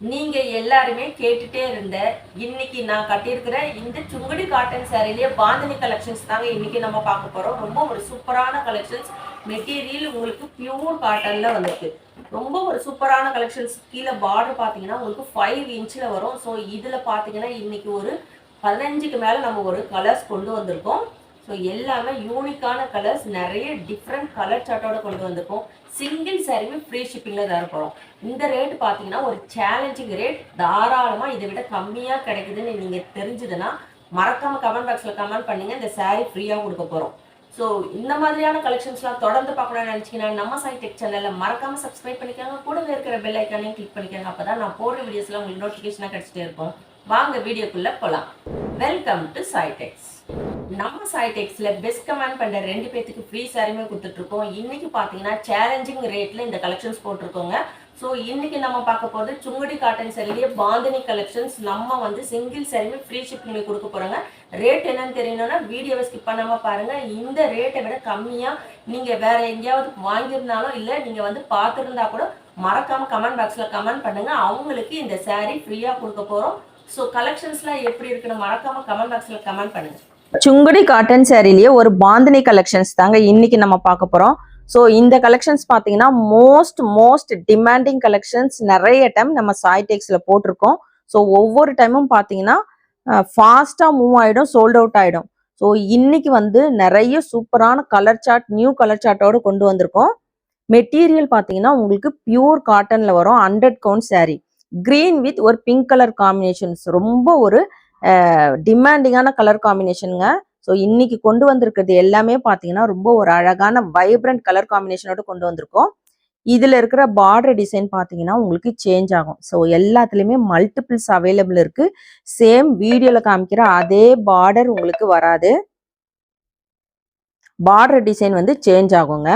நீங்க எல்லாருமே கேட்டுட்டே இருந்த இன்னைக்கு நான் கட்டியிருக்கிற இந்த சுங்குடி காட்டன் சாரிலேயே பாந்தினி கலெக்ஷன்ஸ் தாங்க இன்னைக்கு நம்ம பார்க்க போறோம். ரொம்ப ஒரு சூப்பரான கலெக்ஷன்ஸ் மெட்டீரியல் உங்களுக்கு பியூர் காட்டன்ல வந்திருக்கு. ரொம்ப ஒரு சூப்பரான கலெக்ஷன்ஸ் கீழே பார்டர் பார்த்தீங்கன்னா உங்களுக்கு ஃபைவ் இன்ச்சில் வரும். ஸோ இதில் பார்த்தீங்கன்னா இன்னைக்கு ஒரு பதினஞ்சுக்கு மேலே நம்ம ஒரு கலர்ஸ் கொண்டு வந்திருக்கோம். ஸோ எல்லாமே யூனிக்கான கலர்ஸ் நிறைய டிஃப்ரெண்ட் கலர் சார்ட்டோட கொண்டு வந்திருக்கோம். சிங்கிள் சாரியுமே ஃப்ரீ ஷிப்பிங்கில் தர போகிறோம் இந்த ரேட் பார்த்தீங்கன்னா ஒரு சேலஞ்சிங் ரேட் தாராளமாக இதை விட கம்மியாக கிடைக்குதுன்னு நீங்கள் தெரிஞ்சுதுன்னா மறக்காம கமெண்ட் பாக்ஸில் கமெண்ட் பண்ணுங்க. இந்த சாரீ ஃப்ரீயாக கொடுக்க போகிறோம் ஸோ இந்த மாதிரியான கலெக்ஷன்ஸ்லாம் தொடர்ந்து பார்க்கணும்னு நினச்சிங்கன்னா நம்ம சைட் டெக் சேனலில் மறக்காமல் சப்ஸ்கிரைப் பண்ணிக்கோங்க. கூடவே இருக்கிற பெல் ஐக்கானையும் கிளிக் பண்ணிக்கோங்க. அப்போ தான் நான் போடுற வீடியோஸ்லாம் உங்களுக்கு நோட்டிஃபிகேஷனாக கிடச்சிட்டே இருக்கும். வாங்க வீடியோக்குள்ளே போகலாம் வெல்கம் டு சைடெக்ஸ் நம்ம சைடெக்ஸில் பெஸ்ட் கமெண்ட் பண்ணுற ரெண்டு பேத்துக்கு ஃப்ரீ சாரியுமே கொடுத்துட்ருக்கோம். இன்னைக்கு பார்த்தீங்கன்னா சேலஞ்சிங் ரேட்டில் இந்த கலெக்ஷன்ஸ் போட்டிருக்கோங்க. ஸோ இன்னைக்கு நம்ம பார்க்க போகிறது சுங்குடி காட்டன் சரிலேயே பாந்தினி கலெக்ஷன்ஸ் நம்ம வந்து சிங்கிள் சாரியுமே ஃப்ரீ ஷிப்பிங் கொடுக்க போகிறோங்க ரேட் என்னன்னு தெரியணும்னா வீடியோவை ஸ்கிப் பண்ணாமல் பாருங்கள் இந்த ரேட்டை விட கம்மியாக நீங்கள் வேற எங்கேயாவது வாங்கியிருந்தாலும் இல்லை நீங்கள் வந்து பார்த்துருந்தா கூட மறக்காம கமெண்ட் பாக்ஸில் கமெண்ட் பண்ணுங்க. அவங்களுக்கு இந்த சேரீ ஃப்ரீயாக கொடுக்க போகிறோம் ஸோ கலெக்ஷன்ஸ்லாம் எப்படி இருக்குன்னு மறக்காம கமெண்ட் பாக்ஸில் கமெண்ட் பண்ணுங்க. சுங்குடி காட்டன் சாரிலேயே ஒரு பாந்தினி கலெக்ஷன்ஸ் தாங்க இன்னைக்கு நம்ம பார்க்க போறோம். ஸோ இந்த கலெக்ஷன்ஸ் பார்த்தீங்கன்னா மோஸ்ட் மோஸ்ட் டிமாண்டிங் கலெக்ஷன்ஸ் நிறைய டைம் நம்ம சாய்டெக்ஸில் போட்டிருக்கோம். ஸோ ஒவ்வொரு டைமும் பார்த்தீங்கன்னா ஃபாஸ்ட்டாக மூவ் ஆகிடும் சோல்ட் அவுட் ஆகிடும் ஸோ இன்னைக்கு வந்து நிறைய சூப்பரான கலர் சார்ட் நியூ கலர் சார்ட்டோடு கொண்டு வந்திருக்கோம். மெட்டீரியல் பார்த்தீங்கன்னா உங்களுக்கு பியூர் காட்டனில் வரும் hundred count sari green with ஒரு பிங்க் கலர் காம்பினேஷன்ஸ் ரொம்ப ஒரு டிமாண்டிங்கான கலர் காம்பினேஷனுங்க ஸோ இன்னைக்கு கொண்டு வந்திருக்கிறது எல்லாமே பார்த்தீங்கன்னா ரொம்ப ஒரு அழகான வைப்ரண்ட் கலர் காம்பினேஷனோட கொண்டு வந்திருக்கோம். இதுல இருக்கிற பார்டர் டிசைன் பார்த்தீங்கன்னா உங்களுக்கு சேஞ்ச் ஆகும். ஸோ எல்லாத்துலேயுமே மல்டிபிள்ஸ் அவைலபிள் இருக்கு. சேம் வீடியோல காமிக்கிற அதே பார்டர் உங்களுக்கு வராது. பார்டர் டிசைன் வந்து சேஞ்ச் ஆகுங்க.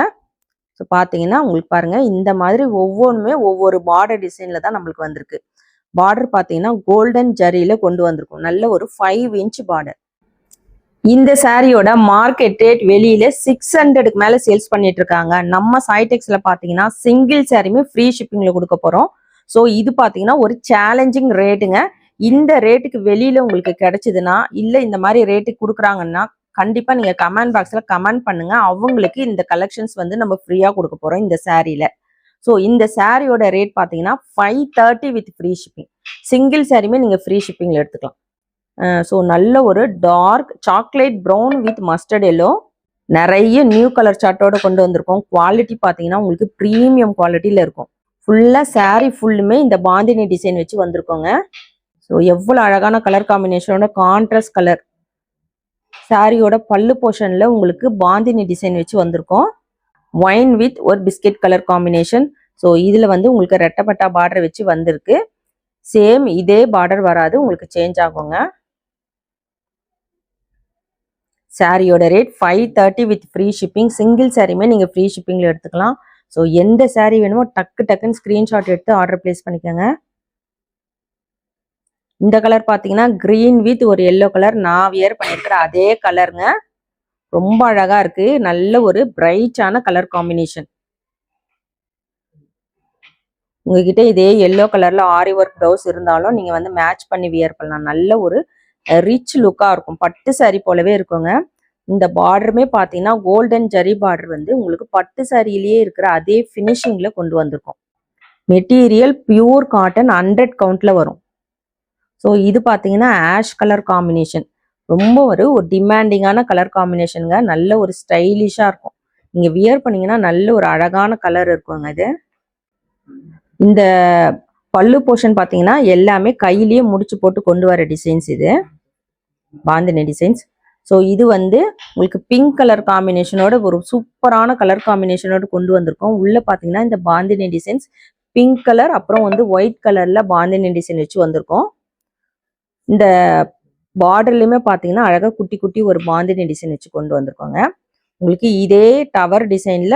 ஸோ பார்த்தீங்கன்னா உங்களுக்கு பாருங்க இந்த மாதிரி ஒவ்வொன்றுமே ஒவ்வொரு பார்டர் டிசைன்ல தான் நம்மளுக்கு வந்திருக்கு. பார்டர் பார்த்தீங்கன்னா கோல்டன் ஜரியில கொண்டு வந்திருக்கும். நல்ல ஒரு ஃபைவ் இன்ச் பார்டர் இந்த சாரியோட மார்க்கெட் ரேட் வெளியில சிக்ஸ் ஹண்ட்ரடுக்கு மேல சேல்ஸ் பண்ணிட்டு இருக்காங்க. நம்ம சாய்டெக்ஸ்ல பாத்தீங்கன்னா சிங்கிள் சாரியுமே ஃப்ரீ ஷிப்பிங்ல கொடுக்க போறோம். ஸோ இது பாத்தீங்கன்னா ஒரு சேலஞ்சிங் ரேட்டுங்க இந்த ரேட்டுக்கு வெளியில உங்களுக்கு கிடைச்சதுன்னா இல்ல இந்த மாதிரி ரேட்டுக்கு கொடுக்குறாங்கன்னா கண்டிப்பா நீங்க கமெண்ட் பாக்ஸ்ல கமெண்ட் பண்ணுங்க. அவங்களுக்கு இந்த கலெக்ஷன்ஸ் வந்து நம்ம ஃப்ரீயா கொடுக்க போறோம் இந்த சாரியில ஸோ இந்த சாரியோட ரேட் பாத்தீங்கன்னா five thirty with free shipping single சாரியுமே நீங்க ஃப்ரீ ஷிப்பிங்ல எடுத்துக்கலாம். ஸோ நல்ல ஒரு dark chocolate brown with mustard yellow நிறைய நியூ கலர் சார்ட்டோட கொண்டு வந்திருக்கோம். குவாலிட்டி பார்த்தீங்கன்னா உங்களுக்கு ப்ரீமியம் குவாலிட்டியில் இருக்கும். ஃபுல்லாக saree ஃபுல்லுமே இந்த பாந்தினி டிசைன் வச்சு வந்திருக்கோங்க. ஸோ எவ்வளோ அழகான கலர் காம்பினேஷனோட கான்ட்ராஸ்ட் கலர் சாரியோட பல்லு போர்ஷனில் உங்களுக்கு பாந்தினி டிசைன் வச்சு வந்திருக்கோம். ஒயின் வித் ஒரு பிஸ்கெட் கலர் காம்பினேஷன் ஸோ இதில் வந்து உங்களுக்கு ரெட்டப்பட்டா பார்டர் வச்சு வந்திருக்கு. சேம் இதே பார்டர் வராது உங்களுக்கு சேஞ்ச் ஆகுங்க. சாரியோட rate five thirty with free shipping single சாரியுமே நீங்கள் ஃப்ரீ ஷிப்பிங்கில் எடுத்துக்கலாம். ஸோ எந்த saree வேணுமோ டக்கு டக்குன்னு ஸ்க்ரீன்ஷாட் எடுத்து ஆர்டர் ப்ளேஸ் பண்ணிக்கோங்க. இந்த கலர் பார்த்தீங்கன்னா க்ரீன் வித் ஒரு எல்லோ கலர் நான் வியர் பண்ணியிருக்கிற அதே கலருங்க ரொம்ப அழகா இருக்கு. நல்ல ஒரு பிரைட்டான கலர் காம்பினேஷன் உங்ககிட்ட இதே எல்லோ கலர்ல ஆரி ஒர்க் ப்ளவுஸ் இருந்தாலும் நீங்க வந்து மேட்ச் பண்ணி வியர் பண்ணலாம். நல்ல ஒரு ரிச் லுக்கா இருக்கும். பட்டு சாரி போலவே இருக்குங்க. இந்த பார்டருமே பார்த்தீங்கன்னா கோல்டன் ஜரி பார்டர் வந்து உங்களுக்கு பட்டு சாரியிலேயே இருக்கிற அதே ஃபினிஷிங்ல கொண்டு வந்திருக்கும். மெட்டீரியல் பியூர் காட்டன் ஹண்ட்ரட் கவுண்ட்ல வரும். ஸோ இது பார்த்தீங்கன்னா ஆஷ் கலர் காம்பினேஷன் ரொம்ப ஒரு ஒரு டிமாண்டிங்கான கலர் காம்பினேஷனுங்க நல்ல ஒரு ஸ்டைலிஷாக இருக்கும். நீங்கள் வியர் பண்ணீங்கன்னா நல்ல ஒரு அழகான கலர் இருக்குங்க இது. இந்த பல்லு போர்ஷன் பார்த்தீங்கன்னா எல்லாமே கையிலேயே முடிச்சு போட்டு கொண்டு வர டிசைன்ஸ் இது. பாந்தினி டிசைன்ஸ் ஸோ இது வந்து உங்களுக்கு பிங்க் கலர் காம்பினேஷனோட ஒரு சூப்பரான கலர் காம்பினேஷனோட கொண்டு வந்திருக்கோம். உள்ள பார்த்தீங்கன்னா இந்த பாந்தினி டிசைன்ஸ் பிங்க் கலர் அப்புறம் வந்து ஒயிட் கலர்ல பாந்தினி டிசைன் வச்சு வந்திருக்கோம். இந்த பார்டர்லயுமே பார்த்தீங்கன்னா அழகா குட்டி குட்டி ஒரு பாந்தினி டிசைன் வச்சு கொண்டு வந்திருக்கோங்க. உங்களுக்கு இதே டவர் டிசைன்ல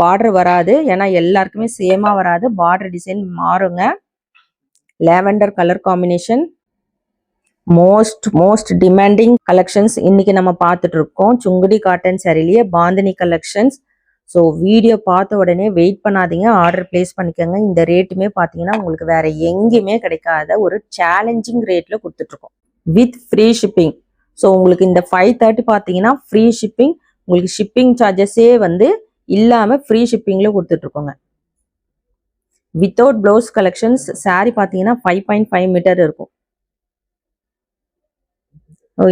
பார்டர் வராது. ஏன்னா எல்லாருக்குமே சேமா வராது. பார்டர் டிசைன் மாறுங்க. Lavender colour combination most most demanding collections இன்னைக்கு நம்ம பார்த்துட்டு இருக்கோம். சுங்குடி காட்டன் சரிலேயே பாந்தினி கலெக்ஷன்ஸ் ஸோ வீடியோ பார்த்த உடனே வெயிட் பண்ணாதீங்க. ஆர்டர் பிளேஸ் பண்ணிக்கோங்க. இந்த ரேட்டுமே பார்த்தீங்கன்னா உங்களுக்கு வேற எங்கேயுமே கிடைக்காத ஒரு சேலஞ்சிங் ரேட்ல கொடுத்துட்ருக்கோம். வித் ஃப்ரீ ஷிப்பிங் ஸோ உங்களுக்கு இந்த ஃபைவ் தேர்ட்டி பார்த்தீங்கன்னா ஃப்ரீ ஷிப்பிங் உங்களுக்கு ஷிப்பிங் சார்ஜஸே வந்து இல்லாமல் ஃப்ரீ ஷிப்பிங்கில் கொடுத்துட்ருக்கோங்க. வித்தவுட் ப்ளவுஸ் கலெக்ஷன்ஸ் சாரீ பார்த்தீங்கன்னா ஃபைவ் பாயிண்ட் ஃபைவ் மீட்டர் இருக்கும்.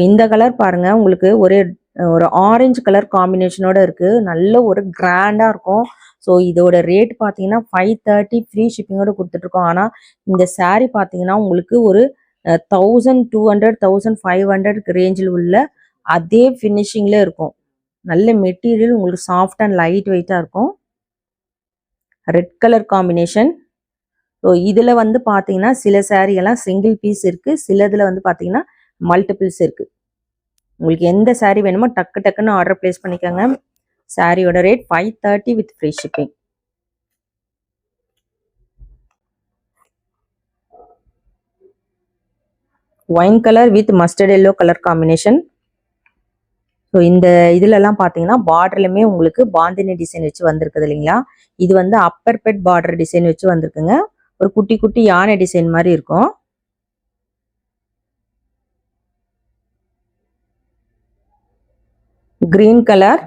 இந்த கலர் பாருங்க. உங்களுக்கு ஒரே ஒரு ஆரஞ்சு கலர் காம்பினேஷனோட இருக்குது நல்ல ஒரு கிராண்டாக இருக்கும். ஸோ இதோட ரேட் பார்த்தீங்கன்னா ஃபைவ் தேர்ட்டி ஃப்ரீ ஷிப்பிங்கோட கொடுத்துட்ருக்கோம் ஆனால் இந்த சாரீ பார்த்தீங்கன்னா உங்களுக்கு ஒரு thousand two hundred thousand five hundred ரேஞ்சில் உள்ள அதே ஃபினிஷிங்கில் இருக்கும். நல்ல மெட்டீரியல் உங்களுக்கு சாஃப்ட் அண்ட் லைட் வெயிட்டாக இருக்கும். ரெட் கலர் காம்பினேஷன் ஸோ இதில் வந்து பார்த்தீங்கன்னா சில saree எல்லாம் சிங்கிள் பீஸ் இருக்கு. சிலதில் வந்து பார்த்தீங்கன்னா மல்டிபிள்ஸ் இருக்குது உங்களுக்கு எந்த சாரீ வேணுமோ டக்கு டக்குன்னு ஆர்டர் பிளேஸ் பண்ணிக்கோங்க. சாரியோட rate five thirty with free shipping wine colour with mustard yellow colour combination so இந்த இதுலலாம் பார்த்தீங்கன்னா பார்டர்லையுமே உங்களுக்கு பாந்தினி டிசைன் வச்சு வந்திருக்குது இல்லைங்களா? இது வந்து அப்பர் பெட் பார்டர் டிசைன் வச்சு வந்திருக்குங்க. ஒரு குட்டி குட்டி யானை டிசைன் மாதிரி இருக்கும். கிரீன் கலர்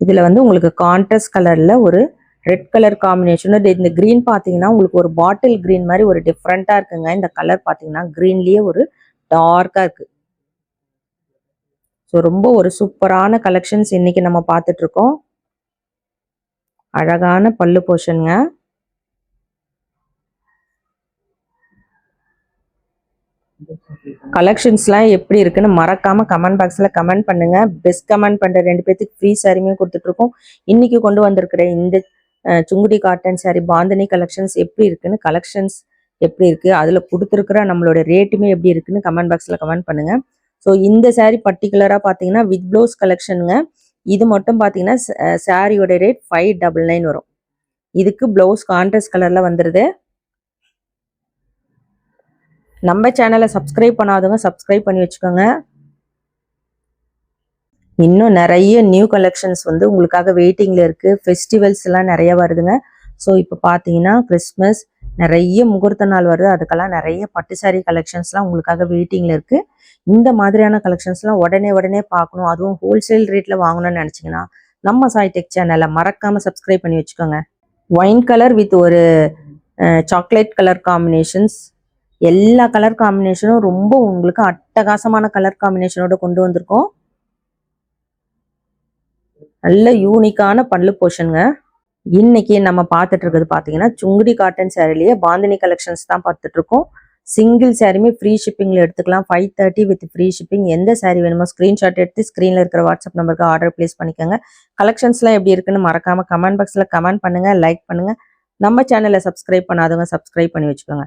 இதுல வந்து உங்களுக்கு கான்ட்ரஸ்ட் கலர்ல ஒரு ரெட் கலர் காம்பினேஷன் இந்த கிரீன் பாத்தீங்கன்னா உங்களுக்கு ஒரு பாட்டில் கிரீன் மாதிரி ஒரு டிஃப்ரெண்டா இருக்குங்க. இந்த கலர் பாத்தீங்கன்னா கிரீன்லயே ஒரு டார்க்கா இருக்கு. ஸோ ரொம்ப ஒரு சூப்பரான கலெக்ஷன்ஸ் இன்னைக்கு நம்ம பார்த்துட்ருக்கோம் அழகான பல்லு போர்ஷனுங்க கலெக்ஷன்ஸ்லாம் எப்படி இருக்குன்னு மறக்காமல் கமெண்ட் பாக்ஸில் கமெண்ட் பண்ணுங்க. பெஸ்ட் கமெண்ட் பண்ணுற ரெண்டு பேர்த்துக்கு ஃப்ரீ சாரியுமே கொடுத்துட்ருக்கோம். இன்றைக்கி இன்னைக்கு கொண்டு வந்திருக்கிற இந்த சுங்குடி காட்டன் சாரி பாந்தினி கலெக்ஷன்ஸ் எப்படி இருக்குன்னு கலெக்ஷன்ஸ் எப்படி இருக்கு அதில் கொடுத்துருக்குற நம்மளோட ரேட்டுமே எப்படி இருக்குன்னு கமெண்ட் பாக்ஸ்ல கமெண்ட் பண்ணுங்க. ஸோ இந்த saree பர்டிகுலராக பார்த்தீங்கன்னா வித் ப்ளவுஸ் கலெக்ஷனுங்க இது மட்டும் பார்த்தீங்கன்னா சாரியோட ரேட் ஃபைவ் டபுள் நைன் வரும். இதுக்கு ப்ளவுஸ் கான்ட்ராஸ்ட் கலர்ல வந்துடுது நம்ம சேனலை சப்ஸ்கிரைப் பண்ணாதவங்க சப்ஸ்கிரைப் பண்ணி வச்சுக்கோங்க. இன்னும் நிறைய நியூ கலெக்ஷன்ஸ் வந்து உங்களுக்காக வெயிட்டிங்ல இருக்கு. ஃபெஸ்டிவல்ஸ் எல்லாம் நிறைய வருதுங்க. ஸோ இப்போ பார்த்தீங்கன்னா கிறிஸ்மஸ் நிறைய முகூர்த்த நாள் வருது. அதுக்கெல்லாம் நிறைய பட்டு சாரி கலெக்ஷன்ஸ்லாம் உங்களுக்காக வெயிட்டிங்ல இருக்கு. இந்த மாதிரியான கலெக்ஷன்ஸ்லாம் உடனே உடனே பார்க்கணும். அதுவும் ஹோல்சேல் ரேட்டில் வாங்கணும்னு நினச்சிங்கன்னா நம்ம சாய் டெக் சேனலை மறக்காமல் சப்ஸ்கிரைப் பண்ணி வச்சுக்கோங்க. ஒயின் கலர் வித் ஒரு சாக்லேட் கலர் காம்பினேஷன்ஸ் எல்லா கலர் காம்பினேஷனும் ரொம்ப உங்களுக்கு அட்டகாசமான கலர் காம்பினேஷனோட கொண்டு வந்திருக்கோம். நல்ல யூனிக்கான பல்லு போர்ஷனுங்க இன்னைக்கு நம்ம பார்த்துட்டு இருக்கிறது பார்த்தீங்கன்னா சுங்குடி காட்டன் சேரீலேயே பாந்தினி கலெக்ஷன்ஸ் தான் பார்த்துட்டு இருக்கோம். சிங்கிள் சாரியுமே ஃப்ரீ ஷிப்பிங்ல எடுத்துக்கலாம். Five thirty with free shipping எந்த சேரீ வேணுமோ ஸ்க்ரீன்ஷாட் எடுத்து ஸ்க்ரீனில் இருக்கிற வாட்ஸ்அப் நம்பருக்கு ஆர்டர் பிளேஸ் பண்ணிக்கோங்க. கலெக்ஷன்ஸ்லாம் எப்படி இருக்குன்னு மறக்காமல் கமெண்ட் பாக்ஸில் கமெண்ட் பண்ணுங்க லைக் பண்ணுங்கள் நம்ம சேனலை சப்ஸ்கிரைப் பண்ணாதவங்க சப்ஸ்கிரைப் பண்ணி வச்சுக்கோங்க.